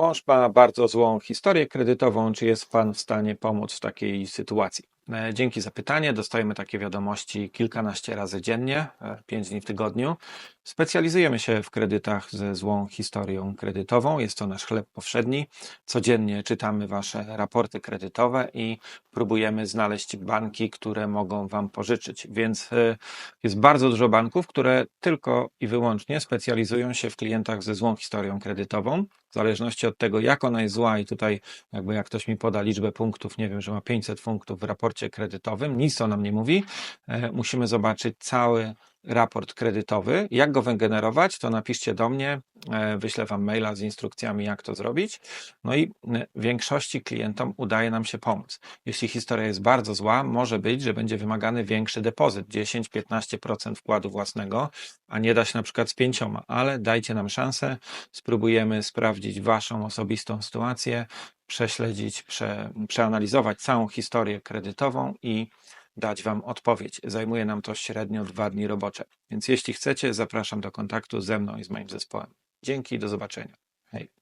Mąż ma bardzo złą historię kredytową. Czy jest Pan w stanie pomóc w takiej sytuacji? E, Dzięki za pytanie. Dostajemy takie wiadomości kilkanaście razy dziennie, e, pięć dni w tygodniu. Specjalizujemy się w kredytach ze złą historią kredytową. Jest to nasz chleb powszedni. Codziennie czytamy Wasze raporty kredytowe i próbujemy znaleźć banki, które mogą Wam pożyczyć. Więc e, jest bardzo dużo banków, które tylko i wyłącznie specjalizują się w klientach ze złą historią kredytową. W zależności od tego, jak ona jest zła, i tutaj, jakby jak ktoś mi poda liczbę punktów, nie wiem, że ma 500 punktów w raporcie kredytowym, nic to nam nie mówi. E, Musimy zobaczyć cały raport kredytowy. Jak go wygenerować, to napiszcie do mnie, e, wyślę Wam maila z instrukcjami, jak to zrobić. No i większości klientom udaje nam się pomóc. Jeśli historia jest bardzo zła, może być, że będzie wymagany większy depozyt, 10-15% wkładu własnego, a nie da się na przykład z pięcioma, ale dajcie nam szansę, spróbujemy sprawdzić Waszą osobistą sytuację, prześledzić, prze, przeanalizować całą historię kredytową i dać Wam odpowiedź. Zajmuje nam to średnio dwa dni robocze. Więc jeśli chcecie, zapraszam do kontaktu ze mną i z moim zespołem. Dzięki, do zobaczenia. Hej.